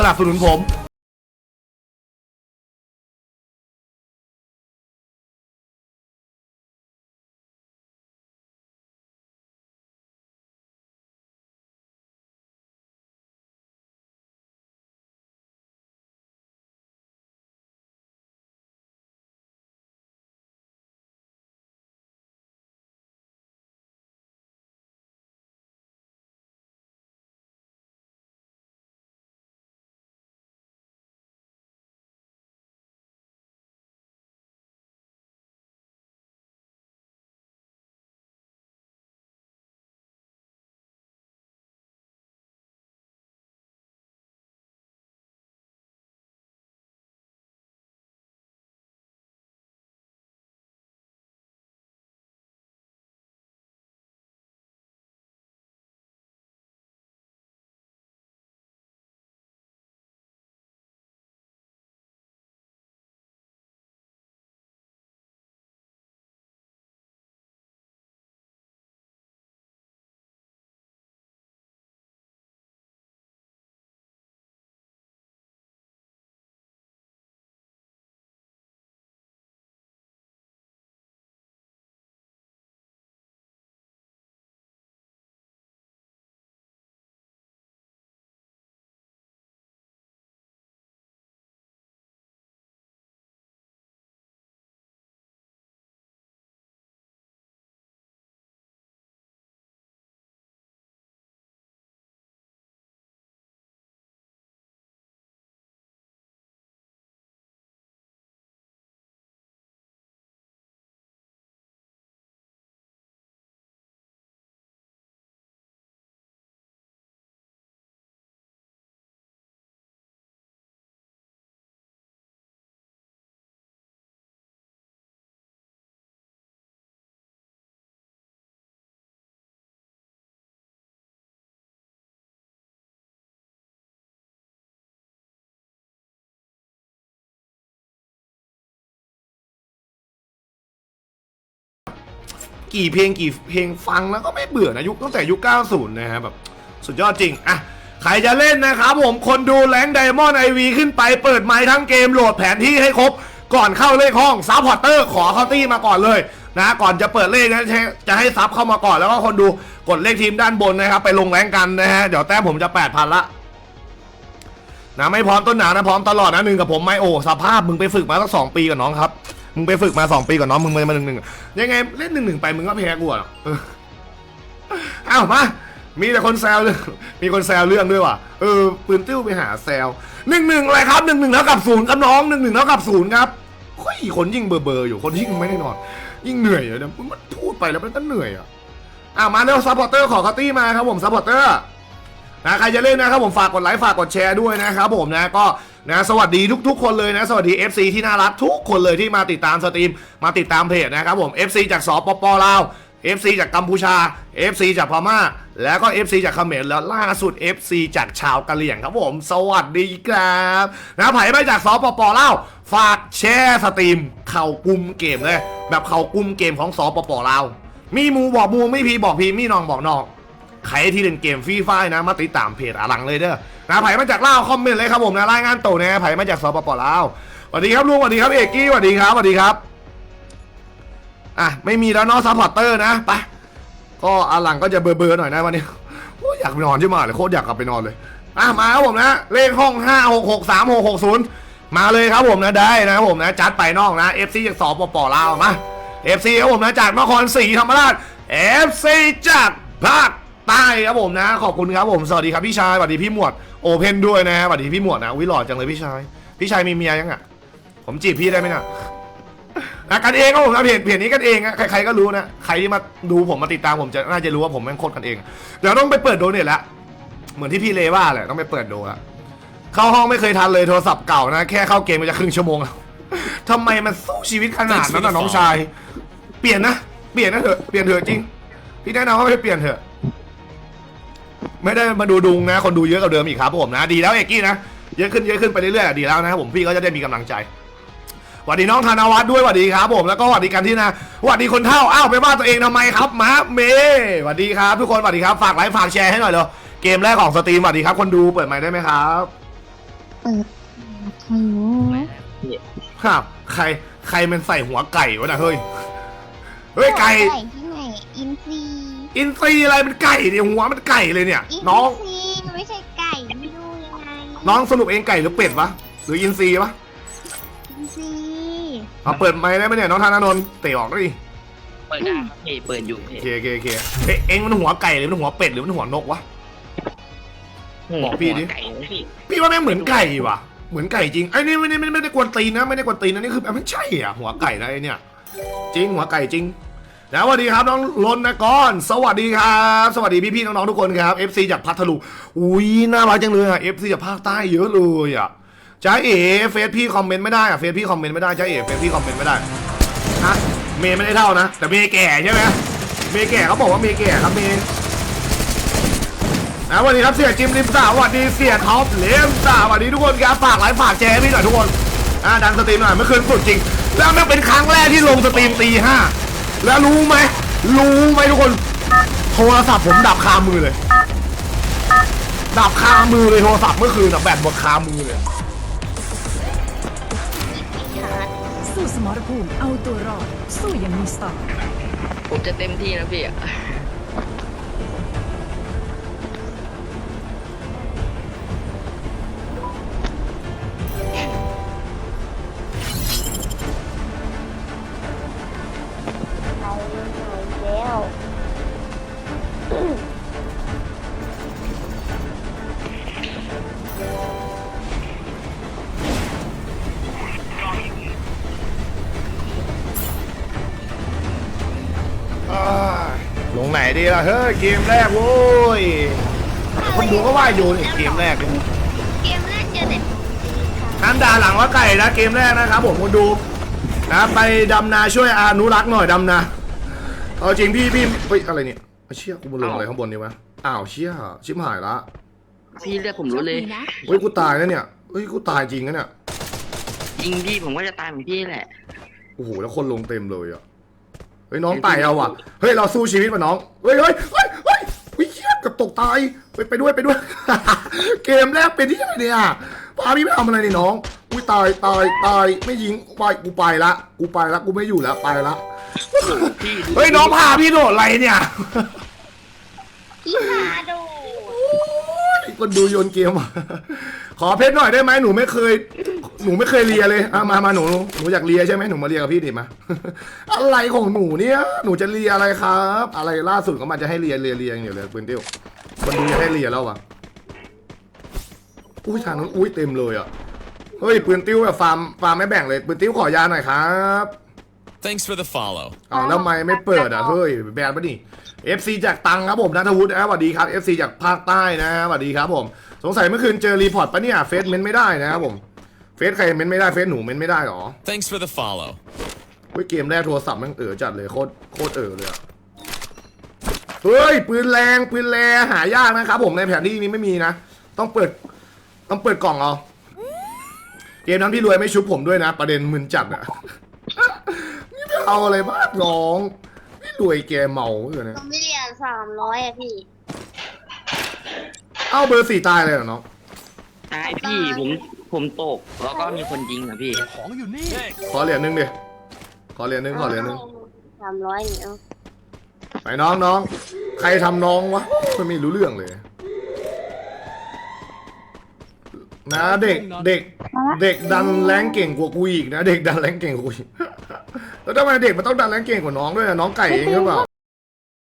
สนับสนุนผม กี่เพลงกี่เพลงฟังแล้วก็ไม่เบื่อนะยุคตั้งแต่ยุค 90 นะฮะแบบสุดยอดจริงอะใครจะเล่นนะครับผมคนดูแรงไดมอนด์ไอวีขึ้นไปเปิดไม้ทั้งเกมโหลดแผนที่ให้ครบ ก่อนเข้าเลขห้องซับพอร์เตอร์ขอเข้าตี้มาก่อนเลยนะก่อนจะเปิดเลขนะจะให้ซับเข้ามาก่อนแล้วก็คนดูกดเลขทีมด้านบนนะครับ ไปลงแรงกันนะฮะเดี๋ยวแต้มผมจะ 8,000 ละนะไม่พร้อมต้นหนานะพร้อมตลอดนะหนึ่งกับผมไม่โอสภาพมึงไปฝึกมาตั้งสองปีกับน้องครับ มึงไปฝึกมาสองปีกับน้องมึงมาหนึ่งหนึ่งยังไงเล่นหนึ่งหนึ่งไปมึงก็แพ้กูอะเอ้ามามีแต่คนแซวมีคนแซวเรื่องด้วยว่ะเออปืนติ้วไปหาแซวหนึ่งหนึ่งอะไรครับหนึ่งหนึ่งเท่ากับศูนย์ครับน้องหนึ่งหนึ่งเท่ากับศูนย์ครับเฮ้ยคนยิ่งเบอร์เบอร์อยู่คนยิ่งไม่ได้นอน ยิ่งเหนื่อยเลยนะมันพูดไปแล้วมันก็เหนื่อยอะอะมาเร็วซัพพอร์เตอร์ขอคัตตี้มาครับผมซัพพอร์เตอร์นะใครจะเล่นนะครับผมฝากกดไลค์ฝากกดแชร์ด้วยนะครับผมนะก็ นะสวัสดีทุกๆ คนเลยนะ สวัสดี FC ที่น่ารักทุกคนเลยที่มาติดตามสตรีม มาติดตามเพจนะครับผม FC จากสปปลาว FC จากกัมพูชา FC จากพม่า แล้วก็ FC จากเขมรแล้วล่าสุด FC จากชาวกะเหรี่ยงครับผม สวัสดีครับนะไผ่ไม่จากสปปลาวฝากแชร์สตรีม เข่ากุมเกมเลย แบบเข่ากุมเกมของสปปลาวมีมูบอกมูไม่พีบอกพีมีนองบอกนอง ใครที่เล่นเกมฟรีไฟนะมาติดตามเพจอาลังเลยเด้อนะไผ่มาจากลาวคอมเมนต์เลยครับผมนะรายงานตัวนะไผ่มาจากสปปลาวสวัสดีครับลุงสวัสดีครับเอกกี้สวัสดีครับสวัสดีครับอะไม่มีแล้วเนาะซัพพอร์เตอร์นะไปก็อาลังก็จะเบอร์เบอร์หน่อยนะวันนี้โอ้ยอยากไปนอนใช่ไหมเลยโคตรอยากกลับไปนอนเลยอะมาครับผมนะเลขห้องห้าหกหกสามหกหกศูนย์มาเลยครับผมนะได้นะครับผมนะจัดไปนอกนะเอฟซีจากสปปลาวมาเอฟซีครับผมนะจากนครศรีธรรมราชเอฟซีจากภาค ใต้ครับผมนะ ขอบคุณครับผมสวัสดีครับพี่ชายสวัสดีพี่หมวดโอเพนด้วยนะสวัสดีพี่หมวดนะวิหล่อจังเลยพี่ชาย พี่ชายมีเมียยังอะ ผมจีบพี่ได้ไหมเนี่ยนะกันเองครับผมนะเพจเพจนี้กันเองอะใครๆก็รู้นะใครที่มาดูผมมาติดตามผมจะน่าจะรู้ว่าผมแม่งโคตรกันเอง เดี๋ยวต้องไปเปิดโดเนทละเหมือนที่พี่เลว่าแหละต้องไปเปิดโดละเข้าห้องไม่เคยทันเลยโทรศัพท์เก่านะแค่เข้าเกมมันจะครึ่งชั่วโมงแล้วทำไมมันสู้ชีวิตขนาดนั้นน่ะน้องชาย เปลี่ยนนะเปลี่ยนนะเถอะเปลี่ยนเถอะจริง พี่แนะนำว่าให้เปลี่ยนเถอะ ไม่ได้มาดูดุงนะ คนดูเยอะกว่าเดิมอีกครับผมนะ ดีแล้วเอกกี้นะ เยอะขึ้นเยอะขึ้นไปเรื่อยๆดีแล้วนะครับผมพี่ก็จะได้มีกำลังใจสวัสดีน้องธนวัฒน์ด้วยสวัสดีครับผมแล้วก็สวัสดีกันที่นะสวัสดีคนเท่าอ้าวไปว่าตัวเองทำไมครับมาเมย์สวัสดีครับ ทุกคนสวัสดีครับฝากไลค์ฝากแชร์ให้หน่อยเลยเกมแรกของสตรีมสวัสดีครับ คนดูเปิดไมค์ได้ไหมครับเปิดใครโว้ไม่นะพี่ครับใครใครมันใส่หัวไก่วะนะเฮ้ยเฮ้ยไก่ไก่ที่ไหนอินซี อินซีอะไรมันไก่เนี่ยหัวมันไก่เลยเนี่ยอินน้อง ซีไม่ใช่ไก่ไม่รู้ยังไงน้องสรุปเองไก่หรือเป็ดวะหรืออินซีวะอินซีเอาเปิดไมค์ได้ไหมเนี่ยน้องธนาโนนท์เตะออกดิเปิดได้ครับพี่เปิดอยู่โอพี่เคโอเคโอเคเอ๊ะเองมันหัวไก่หรือมันหัวเป็ดหรือมันหัวนกวะ บอกพี่ดิหัวไก่นะพี่พี่ว่าแม่งเหมือนไก่ว่ะเหมือนไก่จริงไอ้นี่ไม่ได้ไม่ได้ไม่ได้กวนตีนนะไม่ได้กวนตีนนะนี่คือมันใช่อะหัวไก่นะไอ้เนี่ย จริงหัวไก่จริง แล้วสวัสดีครับน้องลนนะก้อน สวัสดีครับ สวัสดีพี่ๆน้องๆทุกคนครับ FC จากพัทลุงอุ้ยน่ารักจังเลยอะ FC จากภาคใต้เยอะเลยอะจ้าเอ๋เฟซพี่คอมเมนต์ไม่ได้อะเฟซพี่คอมเมนต์ไม่ได้จ้าเอ๋เฟซพี่คอมเมนต์ไม่ได้ฮะเมย์ไม่ได้เท่านะ แต่เมย์แก่ใช่ไหมเมย์แก่เขาบอกว่าเมย์แก่ครับเมย์นะสวัสดีครับเสียจิมลิมสาสวัสดีเสียท็อปเลมสาสวัสดีทุกคนครับฝากไลฟ์ฝากแชร์ให้พี่หน่อยทุกคนอ่าดังสตรีมหน่อยเมื่อคืนสุดจริง แล้วมันเป็นครั้งแรกที่ลงสตรีมตีห้า แล้วรู้ไหม รู้ไหมทุกคน โทรศัพท์ผมดับคามือเลย ดับคามือเลยโทรศัพท์เมื่อคืนอะแบตหมดคามือเลย สู้สมรภูมิเอาตัวรอด สู้อยังมีสติผมจะเต็มที่นะพี่แล้ ลงไหนดีล่ะเฮ้ยเกมแรกโว้ยคนดูก็ว่าอยู่นี่เกมแรกเนี่ยเกมแรกเจอแต่น้ำด่าหลังว่าไก่นะเกมแรกนะครับผมคนดูนะไปดำนาช่วยอนุรักษ์หน่อยดำนาเอาจริงพี่พี่เฮ้ยอะไรเนี่ยเชี่ยกูมาลงอะไรข้างบนนี่วะอ้าวเชี่ยชิบหายละพี่เรียกผมรู้เลยเฮ้ยกูตายนะเนี่ยเฮ้ยกูตายจริงนะเนี่ยจริงพี่ผมก็จะตายเหมือนพี่แหละโอ้โหแล้วคนลงเต็มเลยอะ เฮ้ยน้องตายเอาว่ะ เฮ้ยเราสู้ชีวิตมาน้อง เฮ้ยเฮ้ยเฮ้ยเฮ้ยวิเชี่ยเกับตกตาย ไปไปด้วยไปด้วย เกมแรกเป็นที่ไหนเนี่ยพาพี่ไปทำอะไรนี่น้อง อุ้ยตายตายตายไม่ยิงไปกูไปละ กูไปละกูไม่อยู่แล้วไปละพี่เฮ้ยน้องพาพี่โดดอะไรเนี่ยพี่พาโดดคนดูโยนเกมอะขอเพชรหน่อยได้ไหมหนูไม่เคย หนูไม่เคยเลียเลยอะมามาหนูหนูอยากเลียใช่ไหมหนูมาเลียกับพี่ดิมา อะไรของหนูเนี่ยหนูจะเลียอะไรครับ อะไรล่าสุดก็มาจะให้เลียเลียเลียอย่างเดียวเลยปืนเตี้ยวคนดูจะให้เลียแล้ววะอุ้ยทางนั้นอุ้ยเต็มเลยอะเฮ้ยปืนติ้วแบบฟาร์มฟาร์มไม่แบ่งเลยปืนติ้วขอยาหน่อยครับ Thanks for the follow. อ้าวแล้วไม่ไม่เปิดอะเฮ้ยแบนปะนี่ FC จากตังครับผมนัทวุฒินะสวัสดีครับ FC จากภาคใต้นะสวัสดีครับผม สงสัยเมื่อคืนเจอรีพอร์ตปะเนี่ยเฟซเมนไม่ได้นะครับผม เฟซใครเมนไม่ได้เฟซหนูเมนไม่ได้หรอ Thanks for the follow. เฮ้ยเกมแรกโทรศัพท์แมันเอ๋อจัดเลยโคตรโคตรเอ๋อเลยอะเฮ้ยปืนแรงปืนแรงหายากนะครับผมในแผนที่นี้ไม่มีนะ ต้องเปิดต้องเปิดกล่องเอาเกมนั้นพี่รวยไม่ชุบผมด้วยนะ ประเด็นมึนจัดอะ นี่ไม่เอาอะไรมากน้องพี่รวยแกเมาเหรอเนี่ยผมไม่เรียนสามร้อยอะพี่ เอาเบอร์สี่ตายเลยเหรอน้องตายพี่ผม ผมตกแล้วก็มีคนยิงอะพี่ ขอเหรียญหนึ่งดิ ขอเหรียญหนึ่งขอเหรียญหนึ่งสามร้อยเนี่ยเอาไปน้องน้อง ใครทำน้องวะไม่รู้เรื่องเลย นะเด็กเด็ก เด็กดันแรงเก่งกว่ากูอีกนะ เด็กดันแรงเก่งกว่ากูอีกแล้วทำไมเด็กมันต้องดันแรงเก่งกว่าน้องด้วยอะน้องไก่เองหรือเปล่า